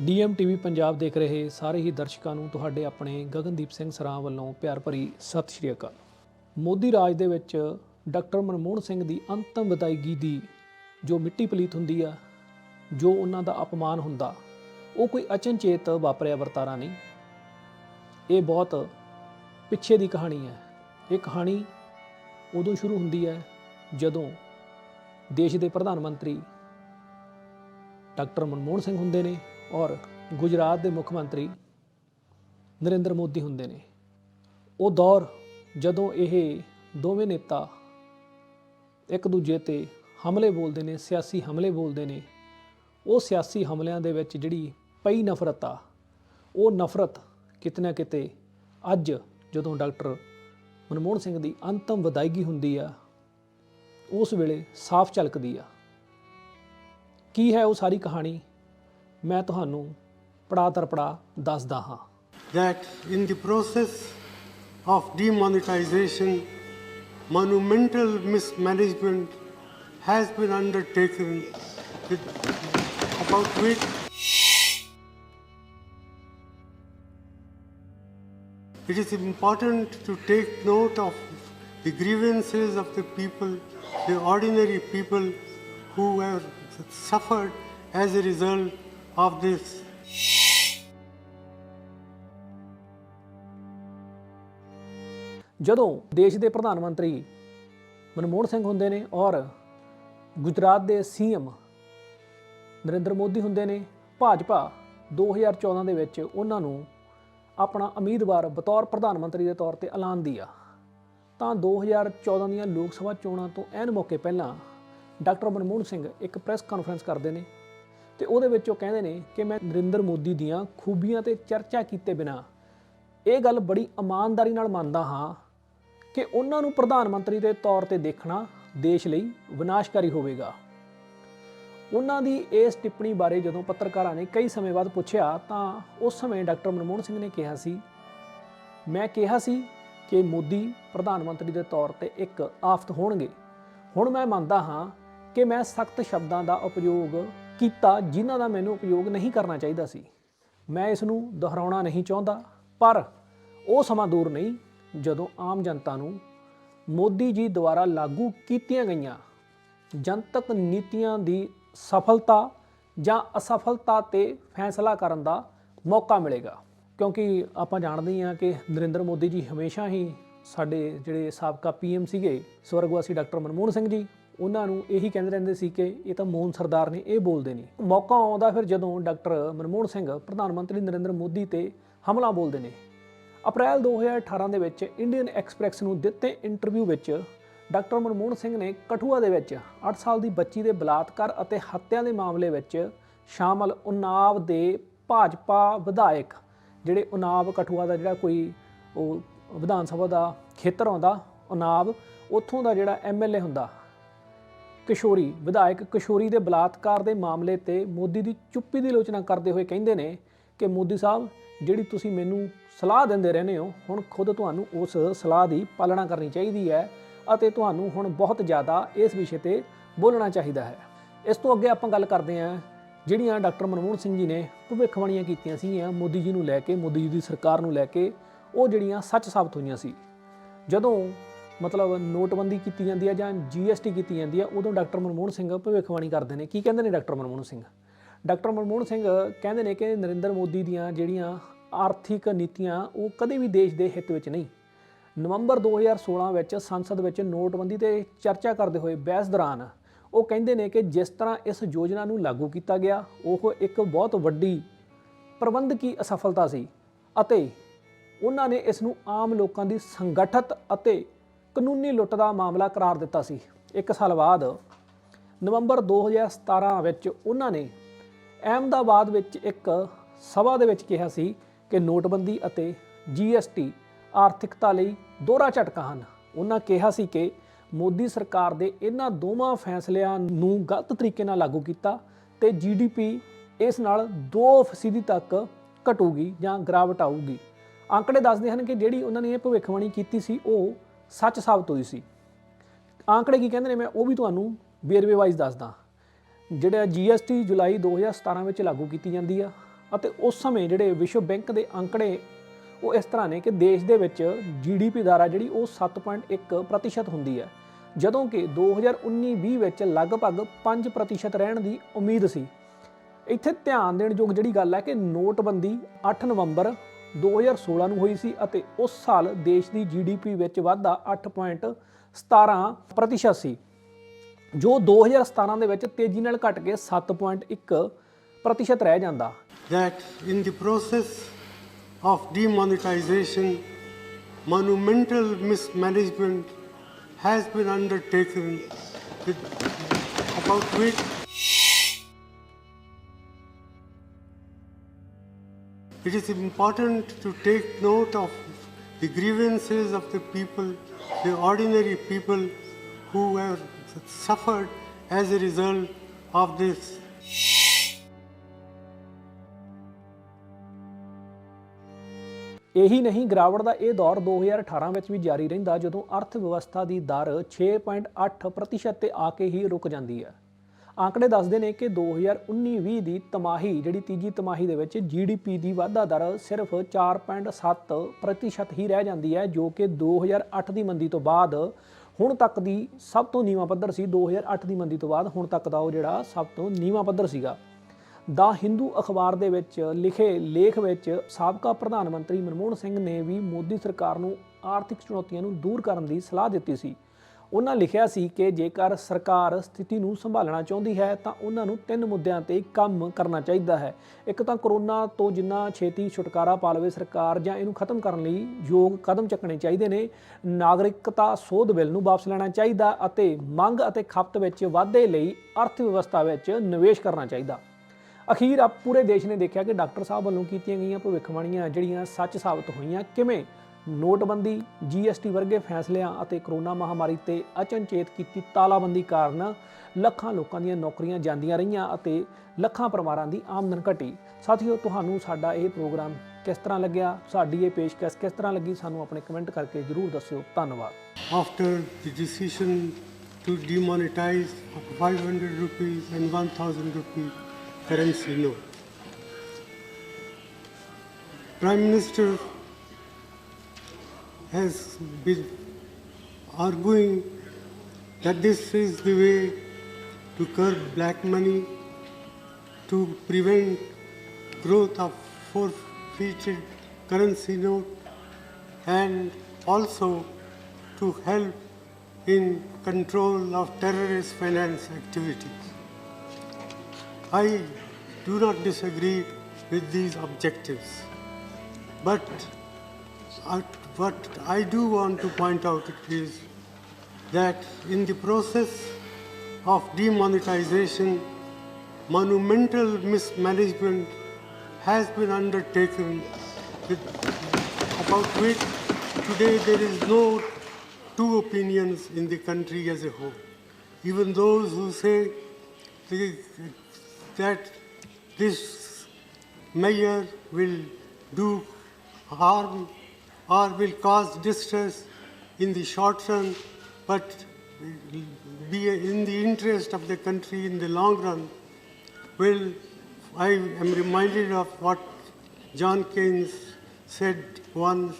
DM TV Punjab ਦੇਖ ਰਹੇ ਸਾਰੇ ਹੀ ਦਰਸ਼ਕਾਂ ਨੂੰ ਤੁਹਾਡੇ ਆਪਣੇ ਗਗਨਦੀਪ ਸਿੰਘ ਸਰਾਂ ਵੱਲੋਂ ਪਿਆਰ ਭਰੀ ਸਤਿ ਸ਼੍ਰੀ ਅਕਾਲ। ਮੋਦੀ ਰਾਜ ਦੇ ਵਿੱਚ ਡਾਕਟਰ ਮਨਮੋਹਨ ਸਿੰਘ ਦੀ ਅੰਤਮ ਵਿਦਾਇਗੀ ਦੀ ਜੋ ਮਿੱਟੀ ਪਲੀਤ ਹੁੰਦੀ ਆ, ਜੋ ਉਹਨਾਂ ਦਾ ਅਪਮਾਨ ਹੁੰਦਾ, ਉਹ ਕੋਈ ਅਚਨਚੇਤ ਵਾਪਰਿਆ ਵਰਤਾਰਾ ਨਹੀਂ। ਇਹ ਬਹੁਤ ਪਿੱਛੇ ਦੀ ਕਹਾਣੀ ਹੈ। ਇਹ ਕਹਾਣੀ ਉਦੋਂ ਸ਼ੁਰੂ ਹੁੰਦੀ ਹੈ ਜਦੋਂ ਦੇਸ਼ ਦੇ ਪ੍ਰਧਾਨ ਮੰਤਰੀ ਡਾਕਟਰ ਮਨਮੋਹਨ ਸਿੰਘ ਹੁੰਦੇ ਨੇ। ਔਰ ਗੁਜਰਾਤ ਦੇ ਮੁੱਖ ਮੰਤਰੀ ਨਰਿੰਦਰ ਮੋਦੀ ਹੁੰਦੇ ਨੇ। ਉਹ ਦੌਰ ਜਦੋਂ ਇਹ ਦੋਵੇਂ ਨੇਤਾ ਇੱਕ ਦੂਜੇ ਤੇ ਹਮਲੇ ਬੋਲਦੇ ਨੇ, ਸਿਆਸੀ ਹਮਲੇ ਬੋਲਦੇ ਨੇ, ਉਹ ਸਿਆਸੀ ਹਮਲਿਆਂ ਦੇ ਵਿੱਚ ਜਿਹੜੀ ਪਈ ਨਫ਼ਰਤ ਆ, ਉਹ ਨਫ਼ਰਤ ਕਿਤੇ ਨਾ ਕਿਤੇ ਅੱਜ ਜਦੋਂ ਡਾਕਟਰ ਮਨਮੋਹਨ ਸਿੰਘ ਦੀ ਅੰਤਮ ਵਿਦਾਇਗੀ ਹੁੰਦੀ ਆ, ਉਸ ਵੇਲੇ ਸਾਫ਼ ਝਲਕਦੀ ਆ। ਕੀ ਹੈ ਉਹ ਸਾਰੀ ਕਹਾਣੀ? ਮੈਂ ਤੁਹਾਨੂੰ ਪੜਾ ਤਰਪੜਾ ਦੱਸਦਾ ਹਾਂ that in the process of demonetization, monumental mismanagement has been undertaken with, about which it is important to take note of the grievances of the people, the ordinary people who have suffered as a result of this. ਜਦੋਂ ਦੇਸ਼ ਦੇ ਪ੍ਰਧਾਨ ਮੰਤਰੀ ਮਨਮੋਹਨ ਸਿੰਘ ਹੁੰਦੇ ਨੇ ਔਰ ਗੁਜਰਾਤ ਦੇ CM Narendra Modi ਹੁੰਦੇ ਨੇ, ਭਾਜਪਾ 2014 ਦੇ ਵਿੱਚ ਉਹਨਾਂ ਨੂੰ ਆਪਣਾ ਉਮੀਦਵਾਰ ਬਤੌਰ ਪ੍ਰਧਾਨ ਮੰਤਰੀ ਦੇ ਤੌਰ ਤੇ ਐਲਾਨਦੀ ਆ ਤਾਂ 2014 ਦੀਆਂ ਲੋਕ ਸਭਾ ਚੋਣਾਂ ਤੋਂ ਐਨ ਮੌਕੇ ਪਹਿਲਾਂ ਡਾਕਟਰ ਮਨਮੋਹਨ ਸਿੰਘ ਇੱਕ ਪ੍ਰੈਸ ਕਾਨਫਰੰਸ ਕਰਦੇ ਨੇ। ਤੇ ਉਹਦੇ ਵਿੱਚ ਉਹ ਕਹਿੰਦੇ ਨੇ ਕਿ ਮੈਂ ਨਰਿੰਦਰ ਮੋਦੀ ਦੀਆਂ ਖੂਬੀਆਂ ਤੇ ਚਰਚਾ ਕੀਤੇ ਬਿਨਾ ਇਹ ਗੱਲ ਬੜੀ ਇਮਾਨਦਾਰੀ ਨਾਲ ਮੰਨਦਾ ਹਾਂ ਕਿ ਉਹਨਾਂ ਨੂੰ ਪ੍ਰਧਾਨ ਮੰਤਰੀ ਦੇ ਤੌਰ ਤੇ ਦੇਖਣਾ ਦੇਸ਼ ਲਈ ਵਿਨਾਸ਼ਕਾਰੀ ਹੋਵੇਗਾ। ਉਹਨਾਂ ਦੀ ਇਸ ਟਿੱਪਣੀ ਬਾਰੇ ਜਦੋਂ ਪੱਤਰਕਾਰਾਂ ਨੇ ਕਈ ਸਮੇਂ ਬਾਅਦ ਪੁੱਛਿਆ ਤਾਂ ਉਸ ਸਮੇਂ ਡਾਕਟਰ ਮਨਮੋਹਨ ਸਿੰਘ ਨੇ ਕਿਹਾ ਸੀ, ਮੈਂ ਕਿਹਾ ਸੀ ਕਿ ਮੋਦੀ ਪ੍ਰਧਾਨ ਮੰਤਰੀ ਦੇ ਤੌਰ ਤੇ ਇੱਕ ਆਫਤ ਹੋਣਗੇ। ਹੁਣ ਮੈਂ ਮੰਨਦਾ ਹਾਂ ਕਿ ਮੈਂ ਸਖਤ ਸ਼ਬਦਾਂ ਦਾ ਉਪਯੋਗ ਕੀਤਾ ਜਿਨ੍ਹਾਂ ਦਾ ਮੈਨੂੰ ਉਪਯੋਗ ਨਹੀਂ ਕਰਨਾ ਚਾਹੀਦਾ ਸੀ। ਮੈਂ ਇਸ ਨੂੰ ਦੁਹਰਾਉਣਾ ਨਹੀਂ ਚਾਹੁੰਦਾ, ਪਰ ਉਹ ਸਮਾਂ ਦੂਰ ਨਹੀਂ, ਜਦੋਂ ਆਮ ਜਨਤਾ ਨੂੰ ਮੋਦੀ ਜੀ ਦੁਆਰਾ ਲਾਗੂ ਕੀਤੀਆਂ ਗਈਆਂ ਜਨਤਕ ਨੀਤੀਆਂ ਦੀ ਸਫਲਤਾ ਜਾਂ ਅਸਫਲਤਾ ਤੇ ਫੈਸਲਾ ਕਰਨ ਦਾ ਮੌਕਾ ਮਿਲੇਗਾ। ਕਿਉਂਕਿ ਆਪਾਂ ਜਾਣਦੇ ਹਾਂ ਕਿ ਨਰਿੰਦਰ ਮੋਦੀ ਜੀ ਹਮੇਸ਼ਾ ਹੀ ਸਾਡੇ ਜਿਹੜੇ ਸਾਬਕਾ ਪੀਐਮ ਸੀਗੇ, ਸਵਰਗਵਾਸੀ ਡਾਕਟਰ ਮਨਮੋਹਨ ਸਿੰਘ ਜੀ ਉਹਨਾਂ ਨੂੰ ਇਹੀ ਕਹਿੰਦੇ ਰਹਿੰਦੇ ਸੀ ਕਿ ਇਹ ਤਾਂ ਮੋਹਨ ਸਰਦਾਰ ਨੇ ਇਹ ਬੋਲਦੇ ਨਹੀਂ ਮੌਕਾ ਆਉਂਦਾ ਫਿਰ ਜਦੋਂ ਡਾਕਟਰ ਮਨਮੋਹਨ ਸਿੰਘ ਪ੍ਰਧਾਨ ਮੰਤਰੀ ਨਰਿੰਦਰ ਮੋਦੀ ਤੇ ਹਮਲਾ ਬੋਲਦੇ ਨੇ। ਅਪ੍ਰੈਲ 2018 ਦੇ ਵਿੱਚ ਇੰਡੀਅਨ ਐਕਸਪ੍ਰੈਸ ਨੂੰ ਦਿੱਤੇ ਇੰਟਰਵਿਊ ਵਿੱਚ ਡਾਕਟਰ ਮਨਮੋਹਨ ਸਿੰਘ ਨੇ ਕਠੂਆ ਦੇ ਵਿੱਚ 8 ਸਾਲ ਦੀ ਬੱਚੀ ਦੇ ਬਲਾਤਕਾਰ ਅਤੇ ਹੱਤਿਆ ਦੇ ਮਾਮਲੇ ਵਿੱਚ ਸ਼ਾਮਲ ਉਨਾਵ ਦੇ ਭਾਜਪਾ ਵਿਧਾਇਕ, ਜਿਹੜੇ ਉਨਾਵ ਕਠੂਆ ਦਾ ਜਿਹੜਾ ਕੋਈ ਉਹ ਵਿਧਾਨ ਸਭਾ ਦਾ ਖੇਤਰ ਆਉਂਦਾ, ਉਨਾਵ, ਉੱਥੋਂ ਦਾ ਜਿਹੜਾ ਐਮਐਲਏ ਹੁੰਦਾ ਕਿਸ਼ੋਰੀ, ਵਿਧਾਇਕ ਕਿਸ਼ੋਰੀ ਦੇ ਬਲਾਤਕਾਰ ਦੇ ਮਾਮਲੇ ਤੇ ਮੋਦੀ ਦੀ ਚੁੱਪੀ ਦੀ ਆਲੋਚਨਾ ਕਰਦੇ ਹੋਏ ਕਹਿੰਦੇ ਨੇ ਕਿ ਮੋਦੀ ਸਾਹਿਬ, ਜਿਹੜੀ ਤੁਸੀਂ ਮੈਨੂੰ ਸਲਾਹ ਦਿੰਦੇ ਰਹਿੰਦੇ ਹੋ, ਹੁਣ ਖੁਦ ਤੁਹਾਨੂੰ ਉਸ ਸਲਾਹ ਦੀ ਪਾਲਣਾ ਕਰਨੀ ਚਾਹੀਦੀ ਹੈ ਅਤੇ ਤੁਹਾਨੂੰ ਹੁਣ ਬਹੁਤ ਜ਼ਿਆਦਾ ਇਸ ਵਿਸ਼ੇ ਤੇ ਬੋਲਣਾ ਚਾਹੀਦਾ ਹੈ। ਇਸ ਤੋਂ ਅੱਗੇ ਆਪਾਂ ਗੱਲ ਕਰਦੇ ਹਾਂ, ਜਿਹੜੀਆਂ ਡਾਕਟਰ ਮਨਮੋਹਨ ਸਿੰਘ ਜੀ ਨੇ ਭਵਿੱਖਬਾਣੀਆਂ ਕੀਤੀਆਂ ਸੀਗੀਆਂ ਮੋਦੀ ਜੀ ਨੂੰ ਲੈ ਕੇ, ਮੋਦੀ ਜੀ ਦੀ ਸਰਕਾਰ ਨੂੰ ਲੈ ਕੇ, ਉਹ ਜਿਹੜੀਆਂ ਸੱਚ ਸਾਬਤ ਹੋਈਆਂ ਸੀ। ਜਦੋਂ ਮਤਲਬ ਨੋਟਬੰਦੀ ਕੀਤੀ ਜਾਂਦੀ ਹੈ ਜਾਂ ਜੀਐਸਟੀ ਕੀਤੀ ਜਾਂਦੀ ਹੈ ਉਦੋਂ ਡਾਕਟਰ ਮਨਮੋਹਨ ਸਿੰਘ ਭਵਿੱਖਬਾਣੀ ਕਰਦੇ ਨੇ। ਕੀ ਕਹਿੰਦੇ ਨੇ ਡਾਕਟਰ ਮਨਮੋਹਨ ਸਿੰਘ? ਡਾਕਟਰ ਮਨਮੋਹਨ ਸਿੰਘ ਕਹਿੰਦੇ ਨੇ ਕਿ ਨਰਿੰਦਰ ਮੋਦੀ ਦੀਆਂ ਜਿਹੜੀਆਂ ਆਰਥਿਕ ਨੀਤੀਆਂ, ਉਹ ਕਦੇ ਵੀ ਦੇਸ਼ ਦੇ ਹਿੱਤ ਵਿੱਚ ਨਹੀਂ। ਨਵੰਬਰ 2016 ਵਿੱਚ ਸੰਸਦ ਵਿੱਚ ਨੋਟਬੰਦੀ ਤੇ ਚਰਚਾ ਕਰਦੇ ਹੋਏ ਬਹਿਸ ਦੌਰਾਨ ਉਹ ਕਹਿੰਦੇ ਨੇ ਕਿ ਜਿਸ ਤਰ੍ਹਾਂ ਇਸ ਯੋਜਨਾ ਨੂੰ ਲਾਗੂ ਕੀਤਾ ਗਿਆ, ਉਹ ਇੱਕ ਬਹੁਤ ਵੱਡੀ ਪ੍ਰਬੰਧਕੀ ਅਸਫਲਤਾ ਸੀ ਅਤੇ ਉਹਨਾਂ ਨੇ ਇਸ ਨੂੰ ਆਮ ਲੋਕਾਂ ਦੀ ਸੰਗਠਿਤ ਅਤੇ ਕਾਨੂੰਨੀ ਲੁੱਟ ਦਾ ਮਾਮਲਾ ਕਰਾਰ ਦਿੱਤਾ ਸੀ। ਇੱਕ ਸਾਲ ਬਾਅਦ ਨਵੰਬਰ 2017 ਵਿੱਚ ਉਹਨਾਂ ਨੇ ਅਹਿਮਦਾਬਾਦ ਵਿੱਚ ਇੱਕ ਸਭਾ ਦੇ ਵਿੱਚ ਕਿਹਾ ਸੀ ਕਿ ਨੋਟਬੰਦੀ ਅਤੇ ਜੀਐਸਟੀ ਆਰਥਿਕਤਾ ਲਈ ਦੋਹਰਾ ਝਟਕਾ ਹਨ। ਉਹਨਾਂ ਕਿਹਾ ਸੀ ਕਿ ਮੋਦੀ ਸਰਕਾਰ ਦੇ ਇਹਨਾਂ ਦੋਵਾਂ ਫੈਸਲਿਆਂ ਨੂੰ ਗਲਤ ਤਰੀਕੇ ਨਾਲ ਲਾਗੂ ਕੀਤਾ ਤੇ ਜੀਡੀਪੀ ਇਸ ਨਾਲ 2% ਤੱਕ ਘਟੂਗੀ ਜਾਂ ਗਿਰਾਵਟ ਆਊਗੀ। ਅੰਕੜੇ ਦੱਸਦੇ ਹਨ ਕਿ ਜਿਹੜੀ ਉਹਨਾਂ ਨੇ ਇਹ ਭਵਿੱਖਬਾਣੀ ਕੀਤੀ ਸੀ, ਉਹ ਸੱਚ ਸਾਬਤ ਹੋਈ ਸੀ। ਆંકੜੇ ਕੀ ਕਹਿੰਦੇ ਨੇ, ਮੈਂ ਉਹ ਵੀ ਤੁਹਾਨੂੰ ਵੇਰਵੇ ਵਾਈਜ਼ ਦੱਸਦਾ। ਜਿਹੜਾ ਜੀਐਸਟੀ ਜੁਲਾਈ 2017 ਵਿੱਚ ਲਾਗੂ ਕੀਤੀ ਜਾਂਦੀ ਆ ਅਤੇ ਉਸ ਸਮੇਂ ਜਿਹੜੇ ਵਿਸ਼ਵ ਬੈਂਕ ਦੇ ਅੰਕੜੇ ਉਹ ਇਸ ਤਰ੍ਹਾਂ ਨੇ ਕਿ ਦੇਸ਼ ਦੇ ਵਿੱਚ ਜੀਡੀਪੀ ਦਰ ਆ ਜਿਹੜੀ ਉਹ 7.1 ਪ੍ਰਤੀਸ਼ਤ ਹੁੰਦੀ ਹੈ ਜਦੋਂ ਕਿ 2019-20 ਵਿੱਚ ਲਗਭਗ 5% ਰਹਿਣ ਦੀ ਉਮੀਦ ਸੀ। ਇੱਥੇ ਧਿਆਨ ਦੇਣ ਯੋਗ ਜਿਹੜੀ ਗੱਲ ਹੈ ਕਿ ਨੋਟਬੰਦੀ 8 ਨਵੰਬਰ 2016 ਨੂੰ ਹੋਈ ਸੀ ਅਤੇ ਉਸ ਸਾਲ ਦੇਸ਼ ਦੀ ਜੀਡੀਪੀ ਵਿੱਚ ਵਾਧਾ 8.17% ਸੀ ਜੋ 2017 ਦੇ ਵਿੱਚ ਤੇਜ਼ੀ ਨਾਲ ਘਟ ਕੇ 7.1 ਪ੍ਰਤੀਸ਼ਤ ਰਹਿ ਜਾਂਦਾ that in the process of demonetization, monumental mismanagement has been undertaken with, about which it is important to take note of the grievances of the people, the ordinary people who have suffered as a result of this ਇਹੀ ਨਹੀਂ ਗਿਰਾਵਟ ਦਾ ਇਹ ਦੌਰ 2018 ਵਿੱਚ ਵੀ ਜਾਰੀ ਰਹਿੰਦਾ ਜਦੋਂ ਅਰਥ ਵਿਵਸਥਾ ਦੀ ਦਰ 6.8% ਤੇ ਆ ਕੇ ਹੀ ਰੁਕ ਜਾਂਦੀ ਹੈ ਆંકੜੇ ਦੱਸਦੇ ਨੇ ਕਿ 2019-20 ਦੀ ਤਮਾਹੀ, ਜਿਹੜੀ ਤੀਜੀ ਤਮਾਹੀ ਦੇ ਵਿੱਚ ਜੀਡੀਪੀ ਦੀ ਵਾਧਾ ਦਰ ਸਿਰਫ 4.7% ਹੀ ਰਹਿ ਜਾਂਦੀ ਹੈ, ਜੋ ਕਿ 2008 ਦੀ ਮੰਦੀ ਤੋਂ ਬਾਅਦ ਹੁਣ ਤੱਕ ਦੀ ਸਭ ਤੋਂ ਨੀਵਾਂ ਪੱਧਰ ਸੀ। 2008 ਦੀ ਮੰਦੀ ਤੋਂ ਬਾਅਦ ਹੁਣ ਤੱਕ ਦਾ ਉਹ ਜਿਹੜਾ ਸਭ ਤੋਂ ਨੀਵਾਂ ਪੱਧਰ ਸੀਗਾ। ਦਾ ਹਿੰਦੂ ਅਖਬਾਰ ਦੇ ਵਿੱਚ ਲਿਖੇ ਲੇਖ ਵਿੱਚ ਸਾਬਕਾ ਪ੍ਰਧਾਨ ਮੰਤਰੀ ਮਨਮੋਹਨ ਸਿੰਘ ਨੇ ਵੀ ਮੋਦੀ ਸਰਕਾਰ ਨੂੰ ਆਰਥਿਕ ਚੁਣੌਤੀਆਂ ਨੂੰ ਦੂਰ ਕਰਨ ਦੀ ਸਲਾਹ ਦਿੱਤੀ ਸੀ। ਉਹਨਾਂ ਲਿਖਿਆ ਸੀ ਕਿ ਜੇਕਰ ਸਰਕਾਰ ਸਥਿਤੀ ਨੂੰ ਸੰਭਾਲਣਾ ਚਾਹੁੰਦੀ ਹੈ ਤਾਂ ਉਹਨਾਂ ਨੂੰ ਤਿੰਨ ਮੁੱਦਿਆਂ ਤੇ ਕੰਮ ਕਰਨਾ ਚਾਹੀਦਾ ਹੈ। ਇੱਕ ਤਾਂ ਕਰੋਨਾ ਤੋਂ ਜਿੰਨਾ ਛੇਤੀ ਛੁਟਕਾਰਾ ਪਾ ਲਵੇ ਸਰਕਾਰ ਜਾਂ ਇਹਨੂੰ ਖਤਮ ਕਰਨ ਲਈ ਯੋਗ ਕਦਮ ਚੱਕਣੇ ਚਾਹੀਦੇ ਨੇ। ਨਾਗਰਿਕਤਾ ਸੋਧ ਬਿੱਲ ਨੂੰ ਵਾਪਸ ਲੈਣਾ ਚਾਹੀਦਾ ਅਤੇ ਮੰਗ ਅਤੇ ਖਪਤ ਵਿੱਚ ਵਾਧੇ ਲਈ ਅਰਥ ਵਿਵਸਥਾ ਵਿੱਚ ਨਿਵੇਸ਼ ਕਰਨਾ ਚਾਹੀਦਾ। ਅਖੀਰ ਆ ਪੂਰੇ ਦੇਸ਼ ਨੇ ਦੇਖਿਆ ਕਿ ਡਾਕਟਰ ਸਾਹਿਬ ਵੱਲੋਂ ਕੀਤੀਆਂ ਗਈਆਂ ਭਵਿੱਖਬਾਣੀਆਂ ਜਿਹੜੀਆਂ ਸੱਚ ਸਾਬਤ ਹੋਈਆਂ ਕਿਵੇਂ? ਨੋਟਬੰਦੀ, ਜੀਐਸਟੀ ਵਰਗੇ ਫੈਸਲਿਆਂ ਅਤੇ ਕਰੋਨਾ ਮਹਾਮਾਰੀ ਤੇ ਅਚਨਚੇਤ ਕੀਤੀ ਤਾਲਾਬੰਦੀ ਕਾਰਨ ਲੱਖਾਂ ਲੋਕਾਂ ਦੀਆਂ ਨੌਕਰੀਆਂ ਜਾਂਦੀਆਂ ਰਹੀਆਂ ਅਤੇ ਲੱਖਾਂ ਪਰਿਵਾਰਾਂ ਦੀ ਆਮਦਨ ਘਟੀ। ਸਾਥੀਓ, ਤੁਹਾਨੂੰ ਸਾਡਾ ਇਹ ਪ੍ਰੋਗਰਾਮ ਕਿਸ ਤਰ੍ਹਾਂ ਲੱਗਿਆ? ਸਾਡੀ ਇਹ ਪੇਸ਼ਕਸ਼ ਕਿਸ ਤਰ੍ਹਾਂ ਲੱਗੀ? ਸਾਨੂੰ ਆਪਣੇ ਕਮੈਂਟ ਕਰਕੇ ਜਰੂਰ ਦੱਸਿਓ। ਧੰਨਵਾਦ। After the decision to demonetize 500 rupees and 1000 rupee currency note. Prime Minister has been arguing that this is the way to curb black money, to prevent growth of forfeited currency note, and also to help in control of terrorist finance activities. I do not disagree with these objectives, but what I do want to point out is that in the process of demonetization, monumental mismanagement has been undertaken with, about which today there is no two opinions in the country as a whole. Even those who say that this measure will do harm or will cause distress in the short run, but be in the interest of the country in the long run. Well, I am reminded of what John Keynes said once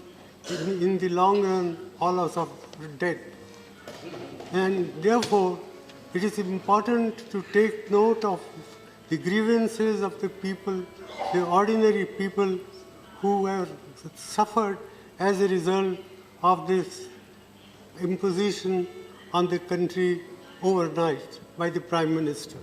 in, in the long run, all of us are dead. And therefore, it is important to take note of the grievances of the people, the ordinary people who have suffered as a result of this imposition on the country overnight by the Prime Minister.